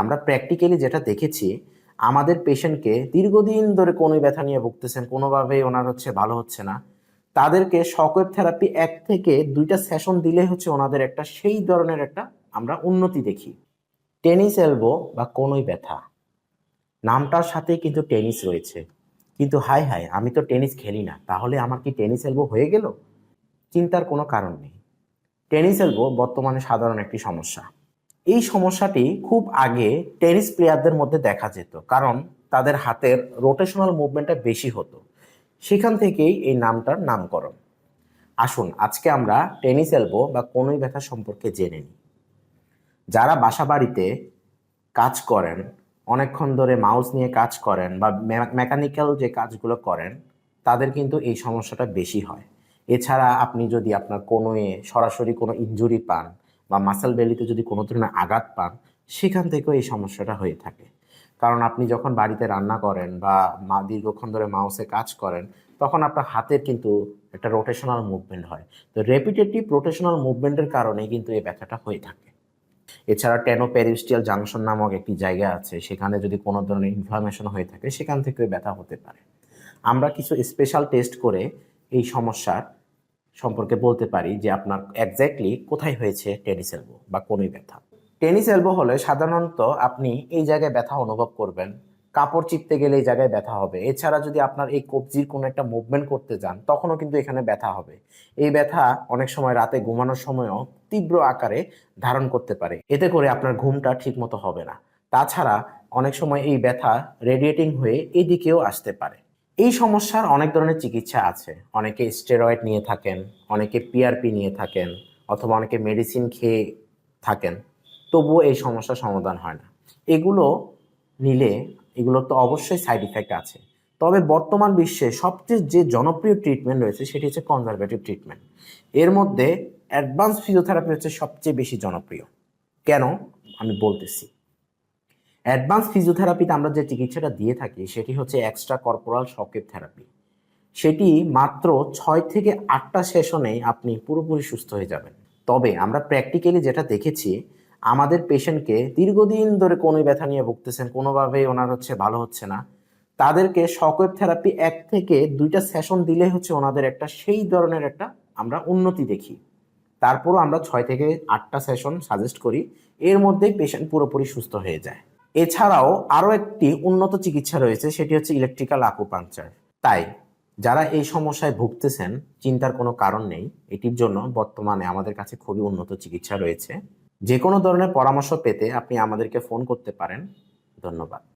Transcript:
আমরা প্র্যাকটিক্যালি যেটা দেখেছি, আমাদের পেশেন্টকে দীর্ঘদিন ধরে কোনো ব্যথা নিয়ে ভুগতেছেন কোনোভাবেই ওনার হচ্ছে ভালো হচ্ছে না, তাদেরকে শকওয়েভ থেরাপি এক থেকে দুইটা সেশন দিলে হচ্ছে ওনাদের একটা সেই ধরনের একটা আমরা উন্নতি দেখি। টেনিস এলবো বা কোনোই ব্যথা। নামটার সাথে কিন্তু টেনিস রয়েছে। কিন্তু হাই হাই আমি তো টেনিস খেলি না, তাহলে আমার কি টেনিস এলবো হয়ে গেল? চিন্তার কোনো কারণ নেই। টেনিস এলবো বর্তমানে সাধারণ একটি সমস্যা। এই সমস্যাটি খুব আগে টেনিস প্লেয়ারদের মধ্যে দেখা যেত, কারণ তাদের হাতের রোটেশনাল মুভমেন্টটা বেশি হতো। সেখান থেকেই এই নামটার নামকরণ। আসুন, আজকে আমরা টেনিস এলবো বা কোনোই ব্যথা সম্পর্কে জেনে নিই। যারা বাসা বাড়িতে কাজ করেন, অনেকক্ষণ ধরে মাউস নিয়ে কাজ করেন বা মেকানিক্যাল যে কাজগুলো করেন, তাদের কিন্তু এই সমস্যাটা বেশি হয়। এছাড়া আপনি যদি আপনার কোনোয়ে সরাসরি কোনো ইনজুরি পান বা মাসাল বেলিতে যদি কোনো ধরনের আঘাত পান, সেখান থেকেও এই সমস্যাটা হয়ে থাকে। কারণ আপনি যখন বাড়িতে রান্না করেন বা মা দীর্ঘক্ষণ ধরে মাউসে কাজ করেন, তখন আপনার হাতের কিন্তু একটা রোটেশনাল মুভমেন্ট হয়। তো রেপিটেটিভ রোটেশনাল মুভমেন্টের কারণে কিন্তু এই ব্যথাটা হয়ে থাকে। এছাড়া টেনোপেরিস্টিয়াল জাংশন নামক একটি জায়গা আছে, সেখানে যদি কোনো ধরনের ইনফ্লামেশন হয়ে থাকে, সেখান থেকেও ব্যথা হতে পারে। আমরা কিছু স্পেশাল টেস্ট করে এই সমস্যার সম্পর্কে বলতে পারি যে আপনার এক্স্যাক্টলি কোথায় হয়েছে টেনিস এলবো বা কোনোই ব্যথা। টেনিস এলবো হলে সাধারণত আপনি এই জায়গায় ব্যথা অনুভব করবেন। কাপড় চিপতে গেলে এই জায়গায় ব্যথা হবে। এছাড়া যদি আপনার এই কবজির কোনো একটা মুভমেন্ট করতে যান, তখনও কিন্তু এখানে ব্যথা হবে। এই ব্যথা অনেক সময় রাতে ঘুমানোর সময়ও তীব্র আকারে ধারণ করতে পারে। এতে করে আপনার ঘুমটা ঠিকমতো হবে না। তাছাড়া অনেক সময় এই ব্যথা রেডিয়েটিং হয়ে এই দিকেও আসতে পারে। এই সমস্যার অনেক ধরনের চিকিৎসা আছে। অনেকে স্টেরয়েড নিয়ে থাকেন, অনেকে পিআরপি নিয়ে থাকেন, অথবা অনেকে মেডিসিন খেয়ে থাকেন। তবুও এই সমস্যার সমাধান হয় না। এগুলো নিলে এগুলোর তো অবশ্যই সাইড ইফেক্ট আছে। তবে বর্তমান বিশ্বে সবচেয়ে যে জনপ্রিয় ট্রিটমেন্ট রয়েছে, সেটি হচ্ছে কনজারভেটিভ ট্রিটমেন্ট এর মধ্যে অ্যাডভান্স ফিজিওথেরাপি হচ্ছে সবচেয়ে বেশি জনপ্রিয়। কেন? আমি বলতেছি। অ্যাডভান্স ফিজিওথেরাপিতে আমরা যে চিকিৎসাটা দিয়ে থাকি, সেটি হচ্ছে এক্সট্রা কর্পোরাল শকের থেরাপি সেটি মাত্র ছয় থেকে আটটা সেশনে আপনি পুরোপুরি সুস্থ হয়ে যাবেন। তবে আমরা প্র্যাকটিক্যালি যেটা দেখেছি, আমাদের পেশেন্টকে দীর্ঘদিন ধরে কোনো ব্যথা নিয়ে ভুগতেছেন, কোনোভাবেই ওনার হচ্ছে ভালো হচ্ছে না। তাদেরকে শকওয়েভ থেরাপি এক থেকে দুইটা সেশন দিলে হচ্ছে ওনাদের একটা সেই ধরনের একটা আমরা উন্নতি দেখি। তারপরও আমরা ছয় থেকে আটটা সেশন সাজেস্ট করি, এর মধ্যেই পেশেন্ট পুরোপুরি সুস্থ হয়ে যায়। এছাড়াও আরও একটি উন্নত চিকিৎসা রয়েছে, সেটি হচ্ছে ইলেকট্রিক্যাল আকুপাংচার তাই, যারা এই সমস্যায় ভুগতেছেন, চিন্তার কোনো কারণ নেই, এটির জন্য বর্তমানে আমাদের কাছে খুবই উন্নত চিকিৎসা রয়েছে। যে কোনো ধরনের পরামর্শ পেতে আপনি আমাদেরকে ফোন করতে পারেন। ধন্যবাদ।